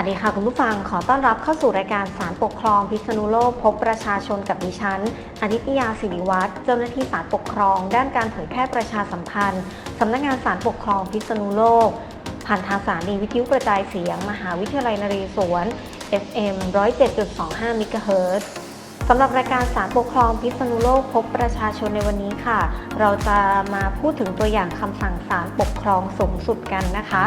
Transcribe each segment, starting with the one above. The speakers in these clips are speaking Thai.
วัสดีค่ะคุณผู้ฟังขอต้อนรับเข้าสู่รายการสารปกครองพิษณุโลก พบประชาชนกับดิฉันอนิตยาสิริวัตรเจ้าหน้าที่สารปกครอง ด้านการเผยแพร่ประชาสัมพันธ์สำนักงานสารปกครองพิษณุโลก ผ่านทางสถานีวิทยุกระจายเสียง มหาวิทยาลัยนเรศวร FM 107.25มิกะเฮิรตซ์สำหรับรายการสารปกครองพิษณุโลกพบประชาชนในวันนี้ค่ะ เราจะมาพูดถึงตัวอย่างคำสั่งสารปกครองสูงสุดกันนะคะ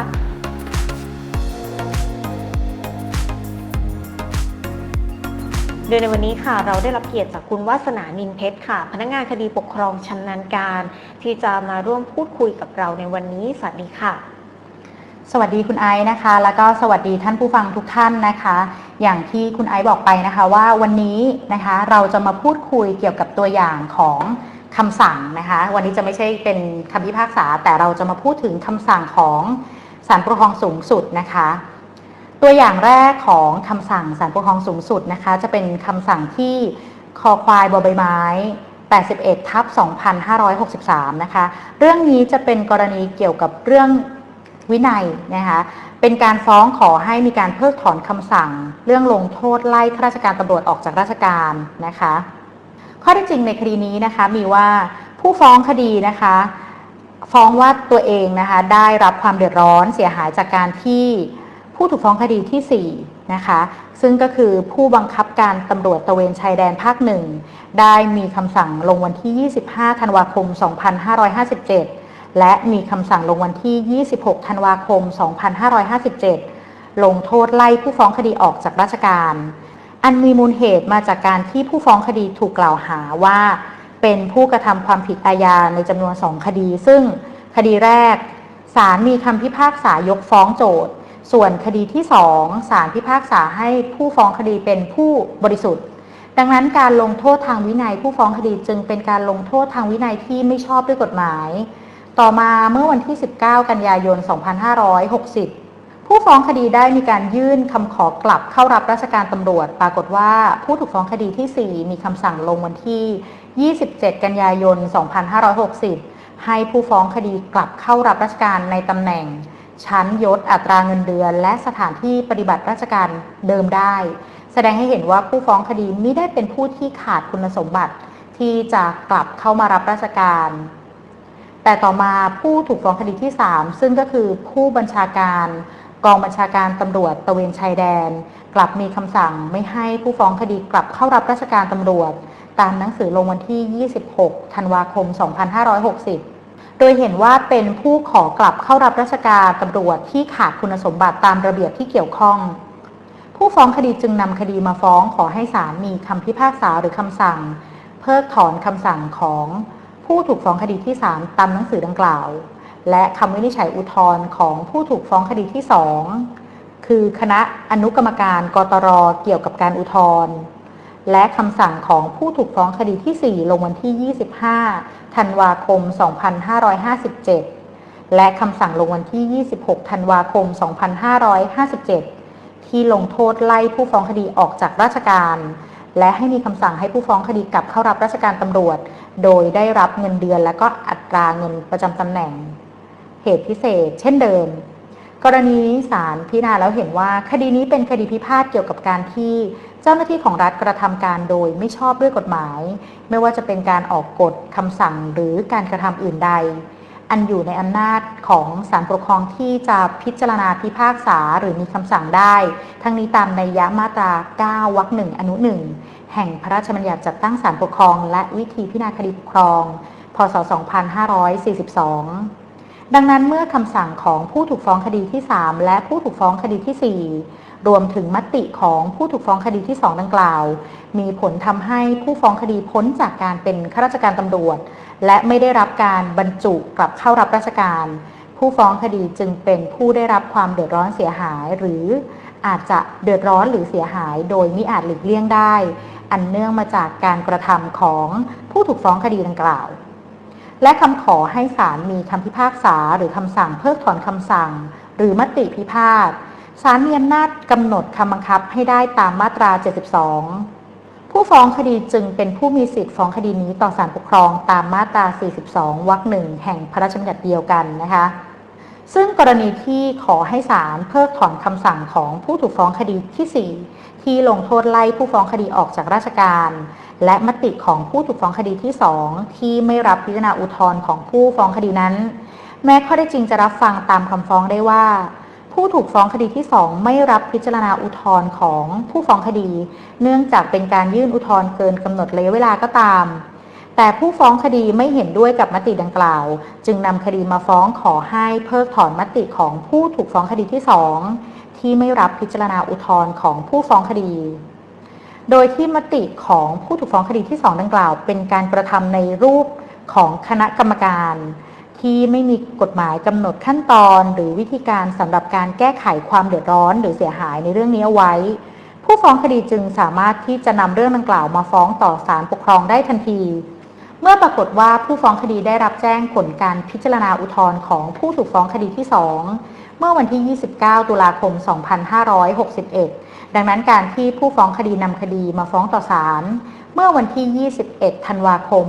โดยในวันนี้ค่ะเราได้รับเกียรติจากคุณวาสนานินเพชรค่ะ พนักงานคดีปกครองชำนาญการ ที่จะมาร่วมพูดคุยกับเราในวันนี้ สวัสดีค่ะ สวัสดีคุณไอซ์นะคะ แล้วก็สวัสดีท่านผู้ฟังทุกท่านนะคะ อย่างที่คุณไอซ์บอกไปนะคะว่าวันนี้นะคะเราจะมาพูดคุยเกี่ยวกับตัวอย่างของคำสั่งนะคะ วันนี้จะไม่ใช่เป็นคำพิพากษา แต่เราจะมาพูดถึงคำสั่งของศาลปกครองสูงสุดนะคะ ตัวอย่างแรกของคำสั่งศาลปกครองสูงสุดนะคะ จะเป็นคำสั่งที่คอควายบอใบไม้ 81 ทับ 2563 นะคะ เรื่องนี้จะเป็นกรณีเกี่ยวกับเรื่องวินัยนะคะ เป็นการฟ้องขอให้มีการเพิกถอนคำสั่ง เรื่องลงโทษไล่ข้าราชการตำรวจออกจากราชการนะคะ ข้อที่จริงในคดีนี้นะคะมีว่าผู้ฟ้องคดีนะคะฟ้องว่าตัวเองนะคะได้รับความเดือดร้อนเสียหายจากการที่ ผู้ถูกฟ้องคดีที่ 4 นะคะ ซึ่งก็คือผู้บังคับการตำรวจตะเวนชายแดนภาคหนึ่งได้มีคำสั่งลงวันที่ 25 ธันวาคม 2557 และมีคำสั่งลงวันที่ 26 ธันวาคม 2557 ลงโทษไล่ผู้ฟ้องคดีออกจากราชการ อันมีมูลเหตุมาจากการที่ผู้ฟ้องคดีถูกกล่าวหาว่า เป็นผู้กระทำความผิดอาญาในจำนวนสองคดี ซึ่งคดีแรกศาลมีคำพิพากษายกฟ้องโจทย์ ส่วนคดีที่สองศาลพิพากษาให้ผู้ฟ้องคดีเป็นผู้บริสุทธิ์ ดังนั้นการลงโทษทางวินัยผู้ฟ้องคดีจึงเป็นการลงโทษทางวินัยที่ไม่ชอบด้วยกฎหมาย ต่อมาเมื่อวันที่ 19 กันยายน 2560 ผู้ฟ้องคดีได้มีการยื่นคำขอกลับเข้ารับราชการตำรวจ ปรากฏว่าผู้ถูกฟ้องคดีที่ 4 มีคำสั่งลงวันที่ 27 กันยายน 2560 ให้ผู้ฟ้องคดีกลับเข้ารับราชการในตำแหน่ง ชั้นยศอัตราเงินเดือน และสถานที่ปฏิบัติราชการเดิมได้ แสดงให้เห็นว่าผู้ฟ้องคดีไม่ได้เป็นผู้ที่ขาดคุณสมบัติ ที่จะกลับเข้ามารับราชการ แต่ต่อมาผู้ถูกฟ้องคดีที่ 3 ซึ่งก็คือผู้บัญชาการกองบัญชาการตำรวจตะเวนชายแดน กลับมีคำสั่งไม่ให้ผู้ฟ้องคดีกลับเข้ารับราชการตำรวจ ตามหนังสือลงวันที่ 26 ธันวาคม 2560 โดยเห็นว่าเป็นผู้ขอกลับเข้ารับราชการตำรวจที่ขาดคุณสมบัติตามระเบียบที่เกี่ยวข้อง ผู้ฟ้องคดีจึงนำคดีมาฟ้องขอให้ศาลมีคำพิพากษาหรือคำสั่ง เพิกถอนคำสั่งของผู้ถูกฟ้องคดีที่3ตามหนังสือดังกล่าว และคำวินิจฉัยอุทธรณ์ของผู้ถูกฟ้องคดีที่2คือคณะอนุกรรมการกตรเกี่ยวกับการอุทธรณ์ และคำสั่งของผู้ถูกฟ้องคดีที่ 4 ลงวันที่ 25 ธันวาคม 2557 และคำสั่งลงวันที่ 26 ธันวาคม 2557 ที่ลงโทษไล่ผู้ฟ้องคดีออกจากราชการ และให้มีคำสั่งให้ผู้ฟ้องคดีกลับเข้ารับราชการตำรวจ โดยได้รับเงินเดือนและก็อัตราเงินประจำตำแหน่ง เหตุพิเศษ เช่นเดิมกรณีนี้ศาลพิจารณาแล้วเห็นว่าคดีนี้เป็นคดีพิพาทเกี่ยวกับการที่ เจ้าหน้าที่ของรัฐกระทำการโดยไม่ชอบด้วยกฎหมาย ไม่ว่าจะเป็นการออกกฎคำสั่งหรือการกระทำอื่นใด อันอยู่ในอำนาจของศาลปกครองที่จะพิจารณาพิพากษาหรือมีคำสั่งได้ ทั้งนี้ตามในยะมาตรา 9 วรรคหนึ่งอนุหนึ่งแห่งพระราชบัญญัติจัดตั้งศาลปกครอง และวิธีพิจารณาคดีปกครอง พศ 2542ดังนั้นเมื่อคำสั่งของผู้ถูกฟ้องคดีที่ 3 และผู้ถูกฟ้องคดีที่ 4 รวมถึงมติของผู้ถูกฟ้องคดีที่ 2 ดังกล่าว มีผลทำให้ผู้ฟ้องคดีพ้นจากการเป็นข้าราชการตำรวจ และไม่ได้รับการบรรจุกลับเข้ารับราชการ ผู้ฟ้องคดีจึงเป็นผู้ได้รับความเดือดร้อนเสียหาย หรืออาจจะเดือดร้อนหรือเสียหาย โดยมิอาจหลีกเลี่ยงได้ อันเนื่องมาจากการกระทำของผู้ถูกฟ้องคดีดังกล่าว และคำขอให้ศาลมีคำพิพากษาหรือคำสั่งเพิกถอนคำสั่ง หรือมติพิพาท ศาลมีอำนาจกำหนดคำบังคับให้ได้ตามมาตรา 72 ผู้ฟ้องคดีจึงเป็นผู้มีสิทธิ์ฟ้องคดีนี้ต่อศาลปกครองตามมาตรา 42 วรรคหนึ่งแห่งพระราชบัญญัติเดียวกันนะคะ ซึ่งกรณีที่ขอให้ศาลเพิกถอนคำสั่งของผู้ถูกฟ้องคดีที่ 4 ที่ลงโทษไล่ผู้ฟ้องคดีออกจากราชการ และมติของผู้ถูกฟ้องคดีที่ 2 ที่ไม่รับพิจารณาอุทธรณ์ของผู้ฟ้องคดีนั้น แม้ข้อได้จริงจะรับฟังตามคำฟ้องได้ว่า ผู้ถูกฟ้องคดีที่ 2 ไม่รับพิจารณาอุทธรณ์ของผู้ฟ้องคดี เนื่องจากเป็นการยื่นอุทธรณ์เกินกำหนดระยะเวลาก็ตาม แต่ผู้ฟ้องคดีไม่เห็นด้วยกับมติดังกล่าว จึงนำคดีมาฟ้องขอให้เพิกถอนมติของผู้ถูกฟ้องคดีที่ 2 ที่ไม่รับพิจารณาอุทธรณ์ของผู้ฟ้องคดี โดยที่มติของผู้ถูกฟ้องคดีที่ 2 ดังกล่าว เป็นการกระทำในรูปของคณะกรรมการ ที่ไม่มีกฎหมายกำหนดขั้นตอน หรือวิธีการสำหรับการแก้ไขความเดือดร้อน หรือเสียหายในเรื่องนี้เอาไว้ ผู้ฟ้องคดีจึงสามารถที่จะนำเรื่องดังกล่าวมาฟ้องต่อศาลปกครองได้ทันที เมื่อปรากฏว่าผู้ฟ้องคดีได้รับแจ้งผลการพิจารณาอุทธรณ์ของผู้ถูกฟ้องคดีที่ 2 เมื่อวันที่ 29 ตุลาคม 2561 ดังนั้นการที่ผู้ฟ้องคดีนำคดีมาฟ้องต่อศาลเมื่อวันที่ 21 ธันวาคม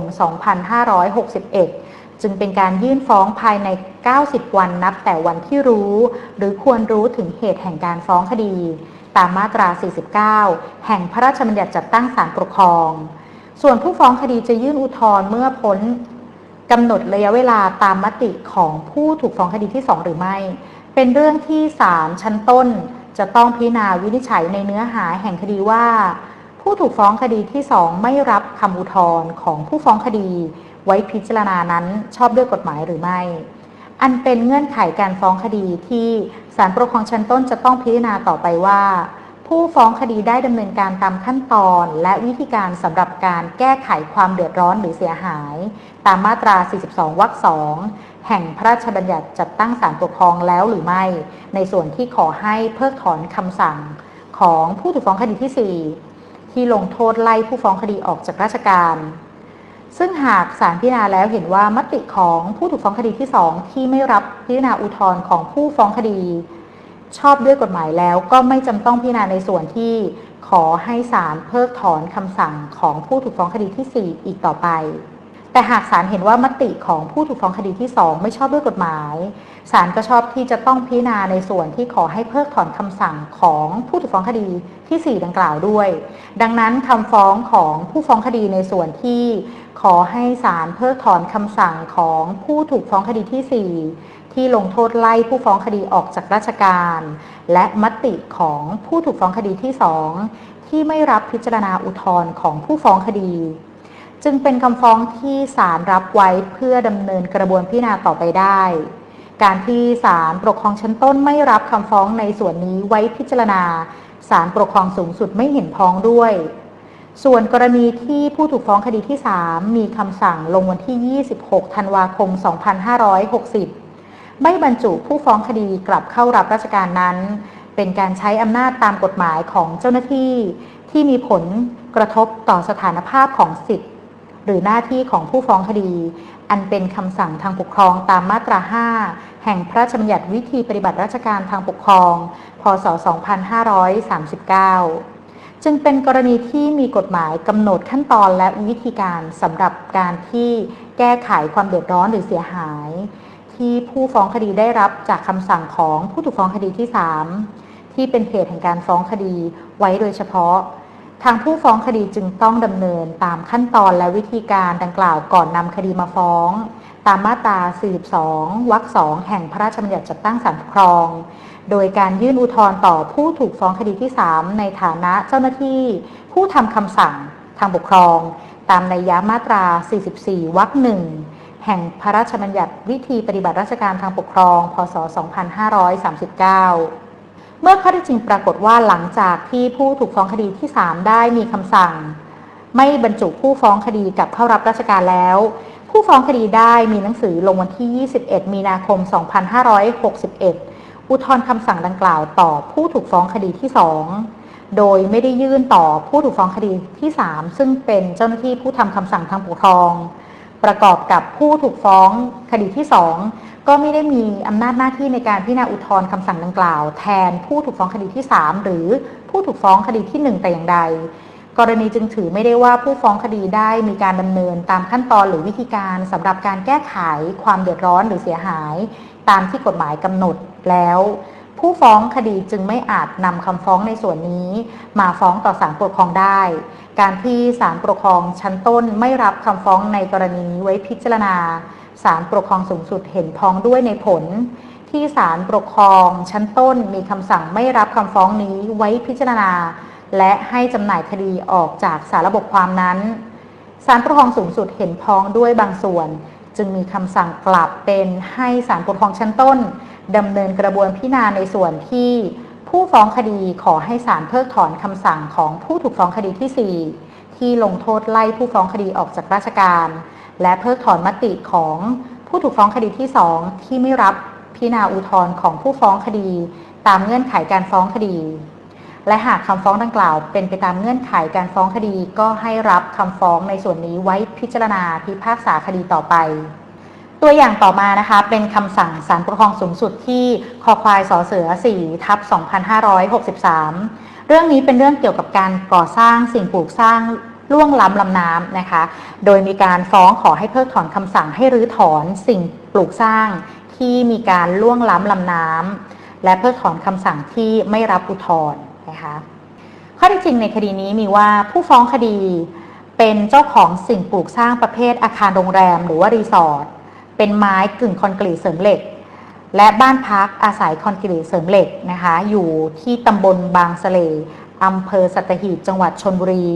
2561 จึงเป็นการยื่นฟ้องภายใน 90 วันนับแต่วันที่รู้ หรือควรรู้ถึงเหตุแห่งการฟ้องคดี ตามมาตรา 49 แห่งพระราชบัญญัติจัดตั้งศาลปกครอง ส่วนผู้ฟ้องคดีจะยื่นอุทธรณ์เมื่อพ้นกำหนดระยะเวลาตามมติของผู้ถูกฟ้องคดีที่ 2 หรือไม่ เป็นเรื่องที่ศาลชั้นต้น จะต้องพิจารณาวินิจฉัยในเนื้อหาแห่งคดีว่า ผู้ถูกฟ้องคดีที่ 2 ไม่รับคำอุทธรณ์ของผู้ฟ้องคดี ไว้พิจารณานั้นชอบด้วยกฎหมายหรือไม่ อันเป็นเงื่อนไขการฟ้องคดีที่ศาลปกครองชั้นต้นจะต้องพิจารณาต่อไปว่า ผู้ฟ้องคดีได้ดำเนินการตามขั้นตอน และวิธีการสำหรับการแก้ไขความเดือดร้อนหรือเสียหาย ตามมาตรา 42 วรรคสองแห่งพระราชบัญญัติจัดตั้งศาลปกครองแล้วหรือไม่ ในส่วนที่ขอให้เพิกถอนคำสั่งของผู้ถูกฟ้องคดีที่ 4 ที่ลงโทษไล่ผู้ฟ้องคดีออกจากราชการ ซึ่งหากศาลพิจารณาแล้วเห็นว่ามติของผู้ถูกฟ้องคดีที่ 2 ที่ไม่รับพิจารณาอุทธรณ์ของผู้ฟ้องคดี ชอบด้วยกฎหมายแล้วก็ไม่จำต้องพิจารณาในส่วนที่ขอให้ศาลเพิกถอนคำสั่งของผู้ถูกฟ้องคดีที่ 4 อีกต่อไป แต่หากศาลเห็นว่ามติของผู้ถูกฟ้องคดีที่ 2 ไม่ชอบด้วยกฎหมายศาลก็ชอบที่จะต้องพิจารณาในส่วนที่ขอให้เพิกถอนคำสั่งของผู้ถูกฟ้องคดีที่ 4 ดังกล่าวด้วย ดังนั้นคำฟ้องของผู้ฟ้องคดีในส่วนที่ ขอให้ศาลเพิกถอนคำสั่งของผู้ถูกฟ้องคดีที่ 4 ที่ลงโทษไล่ผู้ฟ้องคดีออกจากราชการ และมติของผู้ถูกฟ้องคดีที่ 2 ที่ไม่รับพิจารณาอุทธรณ์ของผู้ฟ้องคดี จึงเป็นคำฟ้องที่ศาลรับไว้เพื่อดำเนินกระบวนพิจารณาต่อไปได้ การที่ศาลปกครองชั้นต้นไม่รับคำฟ้องในส่วนนี้ไว้พิจารณาศาลปกครองสูงสุดไม่เห็นพ้องด้วย ส่วนกรณีที่ผู้ถูกฟ้องคดีที่ 3 มีคำสั่งลงวันที่ 26 ธันวาคม 2560 ไม่บรรจุผู้ฟ้องคดีกลับเข้ารับราชการนั้น เป็นการใช้อำนาจตามกฎหมายของเจ้าหน้าที่ที่มีผลกระทบต่อสถานภาพของสิทธิ์ หรือหน้าที่ของผู้ฟ้องคดี อันเป็นคำสั่งทางปกครองตามมาตรา 5 แห่งพระราชบัญญัติวิธีปฏิบัติราชการทางปกครอง พศ 2539 จึงเป็นกรณีที่มีกฎหมายกำหนดขั้นตอนและวิธีการสำหรับการที่แก้ไขความเดือดร้อนหรือเสียหาย ที่ผู้ฟ้องคดีได้รับจากคำสั่งของผู้ถูกฟ้องคดีที่ 3 ที่เป็นเหตุแห่งการฟ้องคดีไว้โดยเฉพาะ ทางผู้ฟ้องคดีจึงต้องดำเนินตามขั้นตอนและวิธีการดังกล่าวก่อนนำคดีมาฟ้อง ตามมาตรา 42 วรรค2แห่งพระราชบัญญัติจัดตั้งศาลปกครอง โดยการยื่นอุทธรณ์ต่อผู้ถูกฟ้องคดีที่ 3 ในฐานะเจ้าหน้าที่ ผู้ทำคำสั่งทางปกครอง ตามในยะมาตรา 44 วรรค1แห่งพระราชบัญญัติวิธีปฏิบัติราชการทางปกครอง พศ 2539 เมื่อข้อเท็จจริงปรากฏว่าหลังจากที่ผู้ถูกฟ้องคดีที่ 3 ได้มีคำสั่ง ไม่บรรจุผู้ฟ้องคดีกับเข้ารับราชการแล้ว ผู้ฟ้องคดีได้มีหนังสือลงวันที่ 21 มีนาคม 2561 อุทธรณ์คำสั่งดังกล่าวต่อผู้ถูกฟ้องคดีที่ 2 โดยไม่ได้ยื่นต่อผู้ถูกฟ้องคดีที่ 3 ซึ่งเป็นเจ้าหน้าที่ผู้ทำคำสั่งทางปกครอง ประกอบกับผู้ถูกฟ้องคดีที่ 2 ก็ไม่ได้มีอำนาจหน้าที่ในการพิจารณาอุทธรณ์คำสั่งดังกล่าว แทนผู้ถูกฟ้องคดีที่ 3 หรือผู้ถูกฟ้องคดีที่ 1 แต่อย่างใด กรณีจึงถือไม่ได้ว่าผู้ฟ้องคดีได้มีการดำเนินตามขั้นตอนหรือวิธีการสำหรับการแก้ไขความเดือดร้อนหรือเสียหาย ตามที่กฎหมายกำหนดแล้ว ผู้ฟ้องคดีจึงไม่อาจนำคำฟ้องในส่วนนี้ มาฟ้องต่อศาลปกครองได้ การที่ศาลปกครองชั้นต้นไม่รับคำฟ้องในกรณีนี้ไว้พิจารณา ศาลปกครองสูงสุดเห็นพ้องด้วยในผล ที่ศาลปกครองชั้นต้นมีคำสั่งไม่รับคำฟ้องนี้ไว้พิจารณา และให้จำหน่ายคดีออกจากสารระบบความนั้นศาลปกครองสูงสุดเห็นพ้องด้วยบางส่วน จึงมีคำสั่งกลับเป็นให้ศาลปกครองชั้นต้นดำเนินกระบวนพิจารณาในส่วนที่ผู้ฟ้องคดีขอให้ศาลเพิกถอนคำสั่งของผู้ถูกฟ้องคดีที่ 4 ที่ลงโทษไล่ผู้ฟ้องคดีออกจากราชการ และเพิกถอนมติของผู้ถูกฟ้องคดีที่ 2 ที่ไม่รับพิจารณาอุทธรณ์ของผู้ฟ้องคดี ตามเงื่อนไขการฟ้องคดี และหากคำฟ้องดังกล่าว เป็นไปตามเงื่อนไขการฟ้องคดี ก็ให้รับคำฟ้องในส่วนนี้ไว้พิจารณาพิพากษาคดีต่อไป ตัวอย่างต่อมานะคะ เป็นคำสั่งศาลปกครองสูงสุดที่คอควายสอเสือ4ทับ2563 เรื่องนี้เป็นเรื่องเกี่ยวกับการก่อสร้างสิ่งปลูกสร้าง ล่วงล้ำลำน้ำนะคะ โดยมีการฟ้องขอให้เพิกถอนคำสั่งให้รื้อถอนสิ่งปลูกสร้างที่มีการล่วงล้ำลำน้ำและเพิกถอนคำสั่งที่ไม่รับอุทธรณ์นะคะข้อเท็จจริงในคดีนี้มีว่าผู้ฟ้องคดีเป็นเจ้าของสิ่งปลูกสร้างประเภทอาคารโรงแรมหรือว่ารีสอร์ทเป็นไม้กึ่งคอนกรีตเสริมเหล็ก และบ้านพักอาศัยคอนกรีตเสริมเหล็กนะคะ อยู่ที่ตำบลบางสะเลอำเภอสัตหีบจังหวัดชนบุรี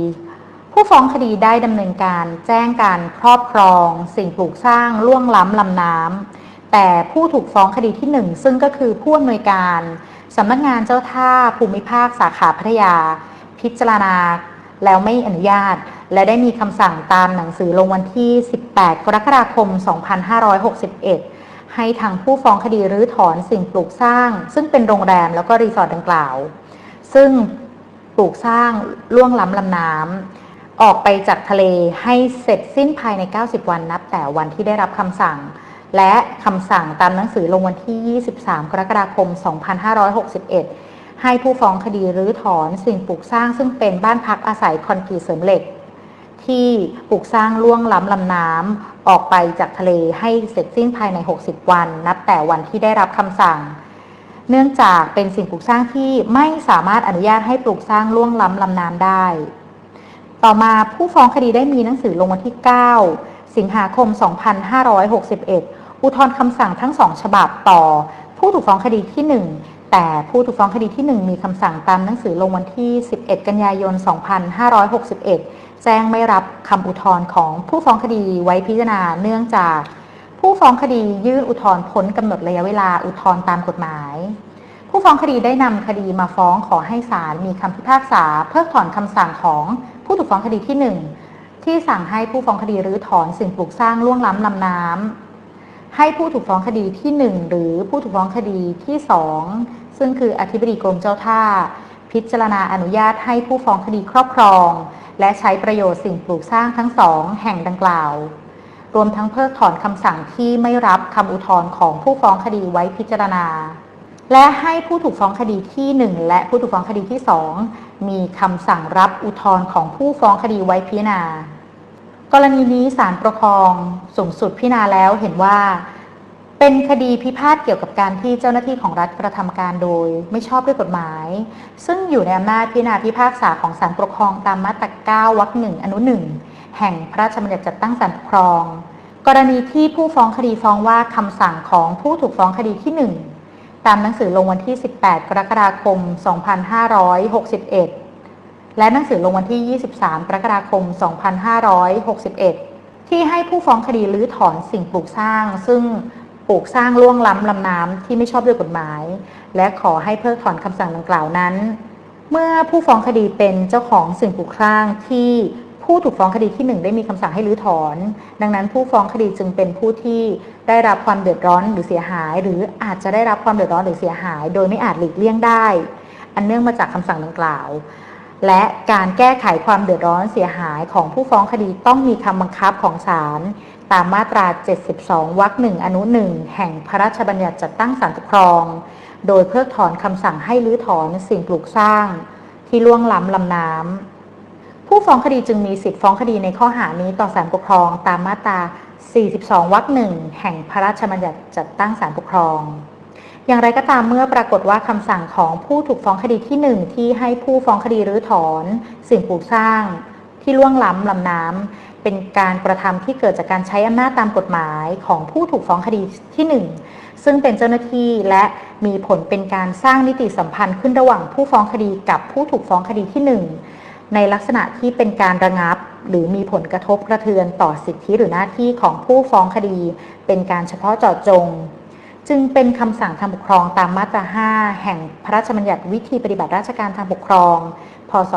ผู้ฟ้องคดีได้ดำเนินการแจ้งการครอบครอง สิ่งปลูกสร้างล่วงล้ำลำน้ำแต่ผู้ถูกฟ้องคดีที่หนึ่งซึ่งก็คือผู้อำนวยการสำนักงานเจ้าท่าภูมิภาคสาขาพัทยา พิจารณาแล้วไม่อนุญาต และได้มีคำสั่งตามหนังสือลงวันที่ 18 กรกฎาคม 2561 ให้ทางผู้ฟ้องคดีรื้อถอนสิ่งปลูกสร้าง ซึ่งเป็นโรงแรมแล้วก็รีสอร์ทดังกล่าว ซึ่งปลูกสร้างล่วงล้ำลำน้ำ ออกไปจากทะเลให้เสร็จสิ้นภายใน 90 วันนับ แต่วันที่ได้รับคำสั่ง และคำสั่งตามหนังสือลงวันที่ 23 กรกฎาคม 2561 ให้ผู้ฟ้องคดีรื้อถอนสิ่งปลูกสร้างซึ่งเป็นบ้านพักอาศัยคอนกรีตเสริมเหล็ก ที่ปลูกสร้างล่วงล้ำลำน้ำออกไปจากทะเลให้เสร็จสิ้นภายใน 60 วัน นับแต่วันที่ได้รับคำสั่ง เนื่องจากเป็นสิ่งปลูกสร้างที่ไม่สามารถอนุญาตให้ปลูกสร้างล่วงล้ำลำน้ำได้ ต่อมาผู้ฟ้องคดีได้มีหนังสือลงวันที่ 9 สิงหาคม 2561 อุทธรณ์คำสั่งทั้งสองฉบับต่อ ผู้ถูกฟ้องคดีที่ 1 แต่ผู้ถูกฟ้องคดีที่ 1 มีคำสั่งตามหนังสือลงวันที่ 11 กันยายน 2561 แจ้งไม่รับคำอุทธรณ์ของผู้ฟ้องคดีไว้พิจารณาเนื่องจาก ผู้ฟ้องคดียื่นอุทธรณ์พ้นกำหนดระยะเวลาอุทธรณ์ตามกฎหมายผู้ฟ้องคดีได้นำคดีมาฟ้องขอให้ศาลมีคำพิพากษา เพิกถอนคำสั่งของ ผู้ถูกฟ้องคดีที่ 1 ที่สั่งให้ผู้ฟ้องคดีรื้อถอนสิ่งปลูกสร้างล่วงล้ำลำน้ำให้ผู้ถูกฟ้องคดีที่ 1 หรือผู้ถูกฟ้องคดีที่ 2 ซึ่งคืออธิบดีกรมเจ้าท่า พิจารณาอนุญาตให้ผู้ฟ้องคดีครอบครอง และใช้ประโยชน์สิ่งปลูกสร้างทั้งสองแห่งดังกล่าว รวมทั้งเพิกถอนคำสั่งที่ไม่รับคำอุทธรณ์ของผู้ฟ้องคดีไว้พิจารณา และให้ผู้ถูกฟ้องคดีที่ 1 และผู้ถูกฟ้องคดีที่ 2 มีคำสั่งรับอุทธรณ์ของผู้ฟ้องคดีไว้พิจารณา กรณีนี้ศาลปกครองสูงสุดพิจารณาแล้วเห็นว่า เป็นคดีพิพาทเกี่ยวกับการที่เจ้าหน้าที่ของรัฐกระทำการโดย ไม่ชอบด้วยกฎหมาย ซึ่งอยู่ในอำนาจพิจารณาพิพากษาของศาลปกครองตามมาตรา9วรรคหนึ่งอนุหนึ่งแห่งพระราชบัญญัติจัดตั้งศาลปกครอง กรณีที่ผู้ฟ้องคดีฟ้องว่าคำสั่งของผู้ถูกฟ้องคดีที่ 1 ตามหนังสือลงวันที่ 18 กรกฎาคม 2561 และหนังสือลงวันที่ 23 กรกฎาคม 2561 ที่ให้ผู้ฟ้องคดีรื้อถอนสิ่งปลูกสร้าง ซึ่งปลูกสร้างล่วงล้ำลำน้ำที่ไม่ชอบด้วยกฎหมาย และขอให้เพิกถอนคำสั่งดังกล่าวนั้น เมื่อผู้ฟ้องคดีเป็นเจ้าของสิ่งปลูกสร้างที่ ผู้ถูกฟ้องคดีที่ 1 ได้มีคำสั่งให้รื้อถอน ดังนั้นผู้ฟ้องคดีจึงเป็นผู้ที่ได้รับความเดือดร้อนหรือเสียหาย หรืออาจจะได้รับความเดือดร้อนหรือเสียหาย โดยไม่อาจหลีกเลี่ยงได้ อันเนื่องมาจากคำสั่งดังกล่าว และการแก้ไขความเดือดร้อนเสียหายของผู้ฟ้องคดีต้องมีคำบังคับของศาลตามมาตรา 72 วรรคหนึ่งอนุหนึ่งแห่งพระราชบัญญัติจัดตั้งศาลปกครอง โดยเพิกถอนคำสั่งให้รื้อถอนสิ่งปลูกสร้าง ที่ล่วงล้ำลำน้ำ ผู้ฟ้องคดีจึงมีสิทธิฟ้องคดีในข้อหานี้ต่อศาลปกครองตามมาตรา 42 วรรคหนึ่งแห่งพระราชบัญญัติจัดตั้งศาลปกครอง อย่างไรก็ตามเมื่อปรากฏว่าคำสั่งของผู้ถูกฟ้องคดีที่หนึ่งที่ให้ผู้ฟ้องคดีรื้อถอน สิ่งปลูกสร้าง ที่ล่วงล้ำลำน้ำเป็นการกระทำที่เกิดจากการใช้อำนาจตามกฎหมายของผู้ถูกฟ้องคดีที่หนึ่งซึ่งเป็นเจ้าหน้าที่และมีผลเป็นการสร้างนิติสัมพันธ์ขึ้นระหว่างผู้ฟ้องคดีกับผู้ถูกฟ้องคดีที่หนึ่ง ในลักษณะที่เป็นการระงับ หรือมีผลกระทบกระเทือนต่อสิทธิหรือหน้าที่ของผู้ฟ้องคดี เป็นการเฉพาะเจาะจง จึงเป็นคำสั่งทางปกครองตามมาตรา 5 แห่งพระราชบัญญัติวิธีปฏิบัติราชการทางปกครอง พศ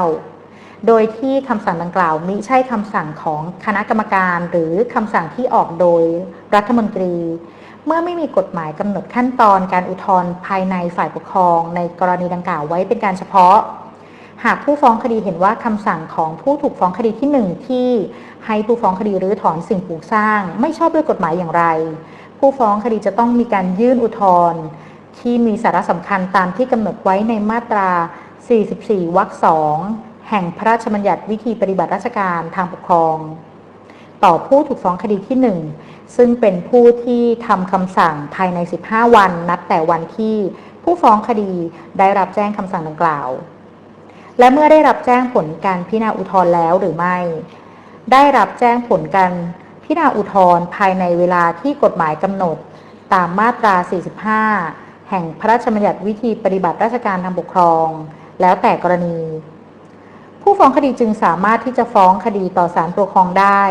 2539โดยที่คำสั่งดังกล่าวมิใช่คำสั่งของคณะกรรมการหรือคำสั่งที่ออกโดยรัฐมนตรี เมื่อไม่มีกฎหมายกำหนดขั้นตอนการอุทธรณ์ภายในฝ่ายปกครอง ในกรณีดังกล่าวไว้เป็นการเฉพาะ หากผู้ฟ้องคดีเห็นว่าคำสั่งของผู้ถูกฟ้องคดีที่หนึ่งที่ให้ผู้ฟ้องคดีรื้อถอนสิ่งปลูกสร้าง ไม่ชอบด้วยกฎหมายอย่างไร ผู้ฟ้องคดีจะต้องมีการยื่นอุทธรณ์ที่มีสาระสำคัญตามที่กำหนดไว้ในมาตรา 44 วรรคสองแห่งพระราชบัญญัติวิธีปฏิบัติราชการทางปกครอง ต่อผู้ถูกฟ้องคดีที่ 1 ซึ่งเป็นผู้ที่ทำคำสั่งภายใน 15 วันนับแต่วันที่ผู้ฟ้องคดีได้รับแจ้งคำสั่งดังกล่าว และเมื่อได้รับแจ้งผลการพิจารณาอุทธรณ์แล้วหรือไม่ ได้รับแจ้งผลการพิจารณาอุทธรณ์ภายในเวลาที่กฎหมายกำหนด ตามมาตรา 45 แห่งพระราชบัญญัติวิธีปฏิบัติราชการทางปกครอง แล้วแต่กรณี ผู้ฟ้องคดีจึงสามารถที่จะฟ้องคดีต่อศาลปกครองได้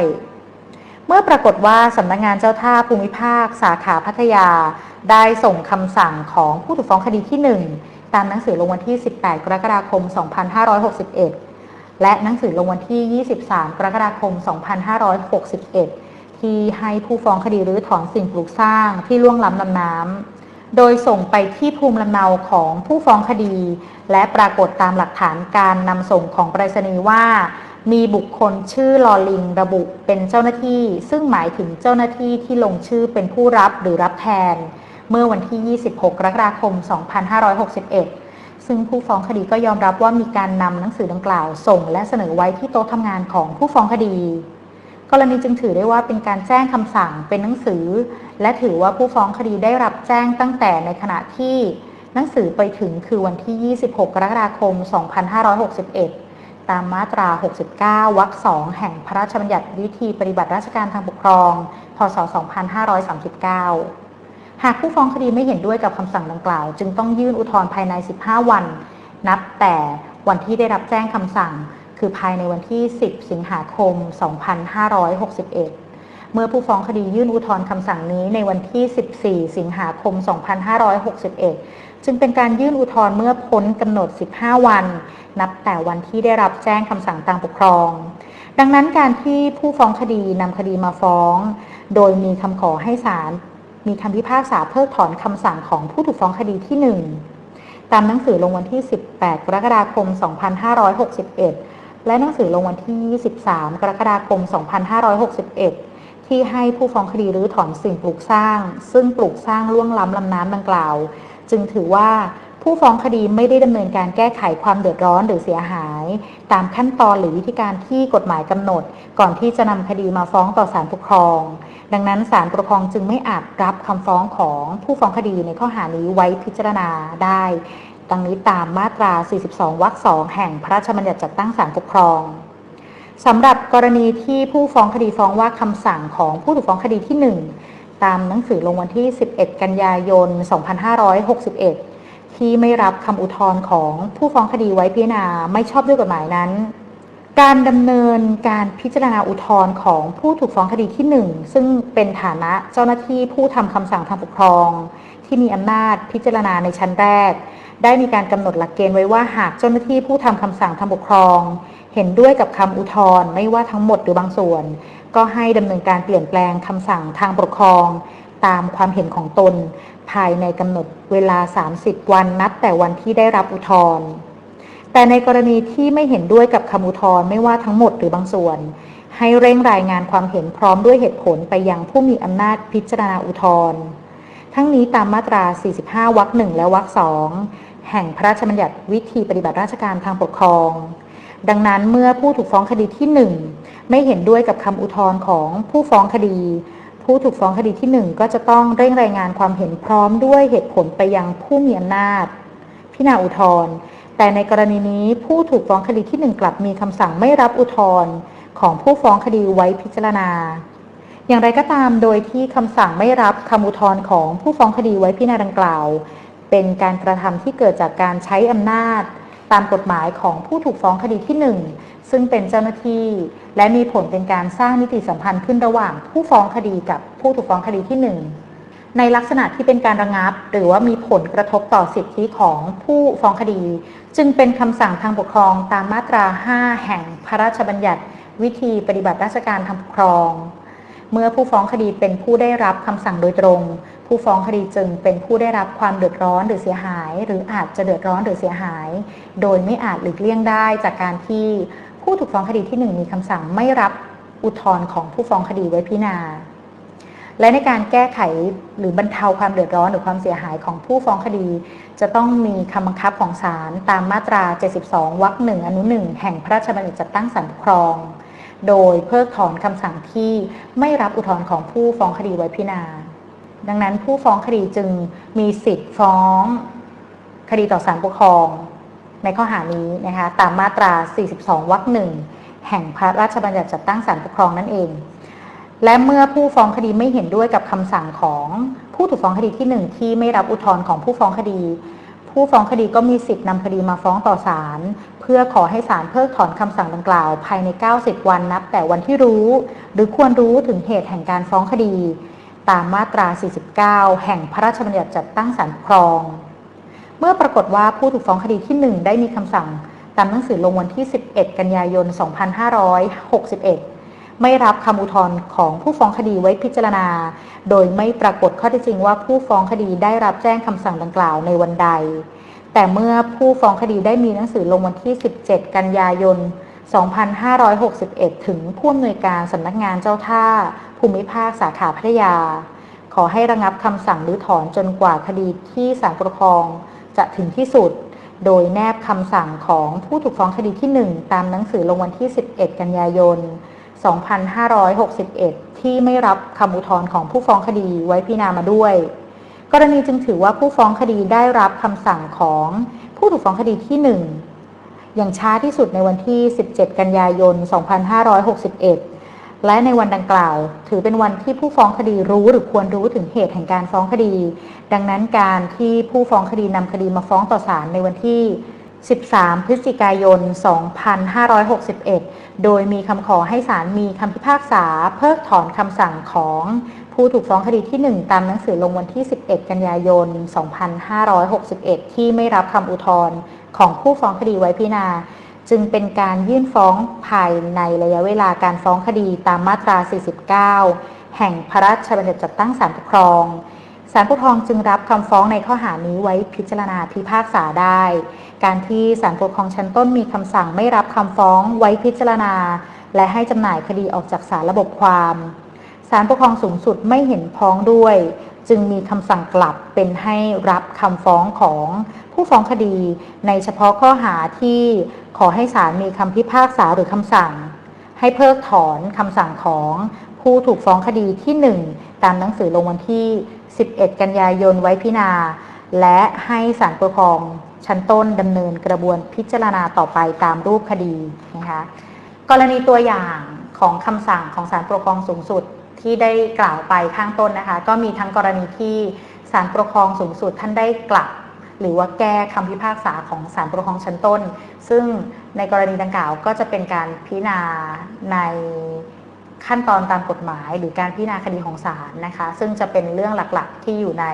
เมื่อปรากฏว่าสำนักงานเจ้าท่าภูมิภาค สาขาพัทยา ได้ส่งคำสั่งของผู้ถูกฟ้องคดีที่ 1 ตามหนังสือลงวันที่ 18 กรกฎาคม 2561 และหนังสือลงวันที่ 23 กรกฎาคม 2561 ที่ให้ผู้ฟ้องคดีรื้อถอนสิ่งปลูกสร้างที่ล่วงล้ำลำน้ำ โดยส่งไปที่ภูมิลำเนาของผู้ฟ้องคดี และปรากฏตามหลักฐานการนำส่งของไปรษณีย์ว่า มีบุคคลชื่อลอลิงระบุเป็นเจ้าหน้าที่ ซึ่งหมายถึงเจ้าหน้าที่ที่ลงชื่อเป็นผู้รับหรือรับแทน เมื่อวันที่ 26 กรกฎาคม 2561 ซึ่งผู้ฟ้องคดีก็ยอมรับว่ามีการนำหนังสือดังกล่าว ส่งและเสนอไว้ที่โต๊ะทำงานของผู้ฟ้องคดี กรณีจึงถือได้ว่าเป็นการแจ้งคำสั่งเป็นหนังสือ และถือว่าผู้ฟ้องคดีได้รับแจ้งตั้งแต่ในขณะที่หนังสือไปถึงคือวันที่ 26 กรกฎาคม 2561ตามมาตรา 69 วรรค 2 แห่งพระราชบัญญัติวิธีปฏิบัติราชการทางปกครอง พศ 2539 หากผู้ฟ้องคดีไม่เห็นด้วยกับคำสั่งดังกล่าว จึงต้องยื่นอุทธรณ์ภายใน 15 วัน นับแต่วันที่ได้รับแจ้งคำสั่ง คือภายในวันที่ 10 สิงหาคม 2561 เมื่อผู้ฟ้องคดียื่นอุทธรณ์คำสั่งนี้ในวันที่ 14 สิงหาคม 2561 จึงเป็นการยื่นอุทธรณ์เมื่อพ้นกำหนด 15 วัน นับแต่วันที่ได้รับแจ้งคำสั่งตามปกครอง ดังนั้นการที่ผู้ฟ้องคดีนำคดีมาฟ้อง โดยมีคำขอให้ศาล มีคำพิพากษาเพิกถอนคำสั่งของผู้ถูกฟ้องคดีที่ 1 ตามหนังสือลงวันที่ 18 กรกฎาคม 2561 และหนังสือลงวันที่ 23 กรกฎาคม 2561 ที่ให้ผู้ฟ้องคดีรื้อถอนสิ่งปลูกสร้าง ซึ่งปลูกสร้างล่วงล้ำลำน้ำดังกล่าว จึงถือว่า ผู้ฟ้องคดีไม่ได้ดำเนินการแก้ไขความเดือดร้อนหรือเสียหาย ตามขั้นตอนหรือวิธีการที่กฎหมายกำหนด ก่อนที่จะนำคดีมาฟ้องต่อศาลปกครอง ดังนั้นศาลปกครองจึงไม่อาจรับคำฟ้องของผู้ฟ้องคดีในข้อหานี้ไว้พิจารณาได้ดังนี้ตามมาตรา 42 วรรค 2 แห่งพระราชบัญญัติจัดตั้งศาลปกครองสำหรับกรณีที่ผู้ฟ้องคดีฟ้องว่าคำสั่งของผู้ถูกฟ้องคดีที่ 1 ตามหนังสือลงวันที่ 11 กันยายน 2561 ที่ไม่รับคำอุทธรณ์ของผู้ฟ้องคดีไว้พิจารณาไม่ชอบด้วยกฎหมายนั้น การดำเนินการพิจารณาอุทธรณ์ของผู้ถูกฟ้องคดีที่ 1 ซึ่งเป็นฐานะเจ้าหน้าที่ผู้ทำคำสั่งทางปกครอง ที่มีอำนาจพิจารณาในชั้นแรก ได้มีการกำหนดหลักเกณฑ์ไว้ว่าหากเจ้าหน้าที่ผู้ทำคำสั่งทางปกครอง เห็นด้วยกับคำอุทธรณ์ไม่ว่าทั้งหมดหรือบางส่วน ก็ให้ดำเนินการเปลี่ยนแปลงคำสั่งทางปกครอง ตามความเห็นของตน ภายในกำหนดเวลา 30 วันนับแต่วันที่ได้รับอุทธรณ์แต่ในกรณีที่ไม่เห็นด้วยกับคำอุทธรณ์ไม่ว่าทั้งหมดหรือบางส่วน ให้เร่งรายงานความเห็นพร้อมด้วยเหตุผลไปยังผู้มีอำนาจพิจารณาอุทธรณ์ทั้งนี้ตามมาตรา 45 วรรคหนึ่งและวรรคสองแห่งพระราชบัญญัติวิธีปฏิบัติราชการทางปกครอง ดังนั้นเมื่อผู้ถูกฟ้องคดีที่ 1 ไม่เห็นด้วยกับคำอุทธรณ์ของผู้ฟ้องคดี ผู้ถูกฟ้องคดีที่ 1 ก็จะต้องเร่งรายงานความเห็นพร้อมด้วยเหตุผลไปยังผู้มีอำนาจ พิจารณาอุทธรณ์แต่ในกรณีนี้ผู้ถูกฟ้องคดีที่ 1 กลับมีคำสั่งไม่รับอุทธรณ์ของผู้ฟ้องคดีไว้พิจารณา อย่างไรก็ตามโดยที่คำสั่งไม่รับคำอุทธรณ์ของผู้ฟ้องคดีไว้พิจารณาดังกล่าว เป็นการกระทำที่เกิดจากการใช้อำนาจ ตามกฎหมายของผู้ถูกฟ้องคดีที่ 1 ซึ่งเป็นเจ้าหน้าที่ และมีผลเป็นการสร้างมิติสัมพันธ์ขึ้นระหว่างผู้ฟ้องคดีกับผู้ถูกฟ้องคดีที่ 1 ในลักษณะที่เป็นการระงับ หรือว่ามีผลกระทบต่อสิทธิของผู้ฟ้องคดี จึงเป็นคำสั่งทางปกครองตามมาตรา 5 แห่งพระราชบัญญัติ วิธีปฏิบัติราชการทางปกครอง เมื่อผู้ฟ้องคดีเป็นผู้ได้รับคำสั่งโดยตรง ผู้ฟ้องคดีจึงเป็นผู้ได้รับความเดือดร้อนหรือเสียหาย หรืออาจจะเดือดร้อนหรือเสียหาย โดยไม่อาจหลีกเลี่ยงได้จากการที่ ผู้ถูกฟ้องคดีที่หนึ่งมีคำสั่งไม่รับอุทธรณ์ของผู้ฟ้องคดีไว้พิจารณา และในการแก้ไขหรือบรรเทาความเดือดร้อนหรือความเสียหายของผู้ฟ้องคดี จะต้องมีคำบังคับของศาลตามมาตรา 72 วรรคหนึ่งอนุหนึ่งแห่งพระราชบัญญัติจัดตั้งศาลปกครอง โดยเพิกถอนคำสั่งที่ไม่รับอุทธรณ์ของผู้ฟ้องคดีไว้พิจารณา ดังนั้นผู้ฟ้องคดีจึงมีสิทธิ์ฟ้องคดีต่อศาลปกครอง ในข้อหานี้นะคะตามมาตรา 42 วรรคหนึ่งแห่งพระราชบัญญัติจัดตั้งศาลปกครองนั่นเอง และเมื่อผู้ฟ้องคดีไม่เห็นด้วยกับคำสั่งของผู้ถูกฟ้องคดีที่ 1 ที่ไม่รับอุทธรณ์ของผู้ฟ้องคดี ผู้ฟ้องคดีก็มีสิทธินำคดีมาฟ้องต่อศาลเพื่อขอให้ศาลเพิกถอนคำสั่งดังกล่าว ภายใน 90 วันนับ แต่วันที่รู้ หรือควรรู้ถึงเหตุแห่งการฟ้องคดี ตามมาตรา 49 แห่งพระราชบัญญัติจัดตั้งศาลปกครอง เมื่อปรากฏว่าผู้ถูกฟ้องคดีที่ 1 ได้มีคำสั่งตามหนังสือลงวันที่ 11 กันยายน 2561 ไม่รับคำอุทธรณ์ของผู้ฟ้องคดีไว้พิจารณา โดยไม่ปรากฏข้อเท็จจริงว่าผู้ฟ้องคดีได้รับแจ้งคำสั่งดังกล่าวในวันใด แต่เมื่อผู้ฟ้องคดีได้มีหนังสือลงวันที่ 17 กันยายน 2561 ถึงผู้อำนวยการสำนักงานเจ้าท่า ภูมิภาคสาขาพัทยา ขอให้ระงับคำสั่งหรือถอนจนกว่าคดีที่ศาลปกครอง จะถึงที่สุด โดยแนบคำสั่งของผู้ถูกฟ้องคดีที่ 1 ตามหนังสือลงวันที่ 11 กันยายน 2561 ที่ไม่รับคำอุทธรณ์ของผู้ฟ้องคดีไว้พิจารณามาด้วย กรณีจึงถือว่าผู้ฟ้องคดีได้รับคำสั่งของผู้ถูกฟ้องคดีที่ 1 อย่างช้าที่สุดในวันที่ 17 กันยายน 2561 และในวันดังกล่าว ถือเป็นวันที่ผู้ฟ้องคดีรู้หรือควรรู้ถึงเหตุแห่งการฟ้องคดี ดังนั้นการที่ผู้ฟ้องคดีนำคดีมาฟ้องต่อศาลในวันที่ 13 พฤศจิกายน 2561 โดยมีคำขอให้ศาลมีคำพิพากษาเพิกถอนคำสั่งของผู้ถูกฟ้องคดีที่ 1 ตามหนังสือลงวันที่ 11 กันยายน 2561 ที่ไม่รับคำอุทธรณ์ของผู้ฟ้องคดีไว้พิจารณา จึงเป็นการยื่นฟ้องภายในระยะเวลาการฟ้องคดีตามมาตรา 49 แห่งพระราชบัญญัติจัดตั้งศาลปกครอง ศาลปกครองจึงรับคำฟ้องในข้อหานี้ไว้พิจารณาพิพากษาได้ การที่ศาลปกครองชั้นต้นมีคำสั่งไม่รับคำฟ้องไว้พิจารณา และให้จำหน่ายคดีออกจากศาลระบบความศาลปกครองสูงสุดไม่เห็นพ้องด้วย จึงมีคำสั่งกลับเป็นให้รับคำฟ้องของผู้ฟ้องคดี ในเฉพาะข้อหาที่ ขอให้ศาลมีคำพิพากษาหรือคำสั่ง ให้เพิกถอนคำสั่งของผู้ถูกฟ้องคดีที่ 1 ตามหนังสือลงวันที่ 11 กันยายนไว้พิจารณาและให้ศาลปกครองชั้นต้นดำเนินกระบวนพิจารณาต่อไปตามรูปคดีนะคะกรณีตัวอย่างของคำสั่งของศาลปกครองสูงสุดที่ได้กล่าวไปข้างต้นนะคะ ก็มีทั้งกรณีที่ศาลปกครองสูงสุดท่านได้กลับ หรือว่าแก้คำพิพากษาของศาลปกครองชั้นต้น ซึ่งในกรณีดังกล่าวก็จะเป็นการพิจารณาในขั้นตอนตามกฎหมาย หรือการพิจารณาคดีของศาลนะคะ ซึ่งจะเป็นเรื่องหลักๆ ที่อยู่ใน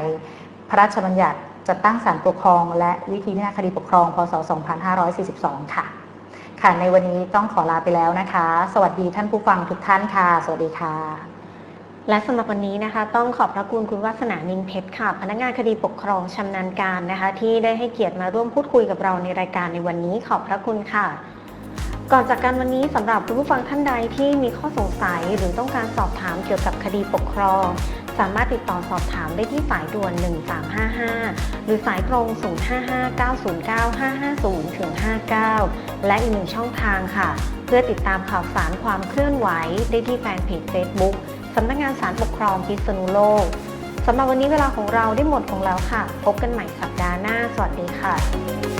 พระราชบัญญัติจัดตั้งศาลปกครอง และวิธีพิจารณาคดีปกครอง พศ 2542 ค่ะ ค่ะ ในวันนี้ต้องขอลาไปแล้วนะคะ สวัสดีท่านผู้ฟังทุกท่านค่ะ สวัสดีค่ะ และสำหรับวันนี้นะคะ ต้องขอบพระคุณคุณวาสนานินเพชรค่ะ พนักงานคดีปกครองชำนาญการนะคะ ที่ได้ให้เกียรติมาร่วมพูดคุยกับเราในรายการในวันนี้ขอบพระคุณค่ะ ก่อนจากการวันนี้สำหรับคุณผู้ฟังท่านใดที่มีข้อสงสัยหรือต้องการสอบถามเกี่ยวกับคดีปกครอง สามารถติดต่อสอบถามได้ที่สายด่วน 1355 หรือสายตรง 055-909-550ถึง59 และอีกหนึ่งช่องทางค่ะ เพื่อติดตามข่าวสารความเคลื่อนไหวได้ที่แฟนเพจ Facebook สำนักงานสารปกครองพิษณุโลกสำหรับวันนี้เวลาของเราได้หมดลงแล้วค่ะ พบกันใหม่สัปดาห์หน้า สวัสดีค่ะ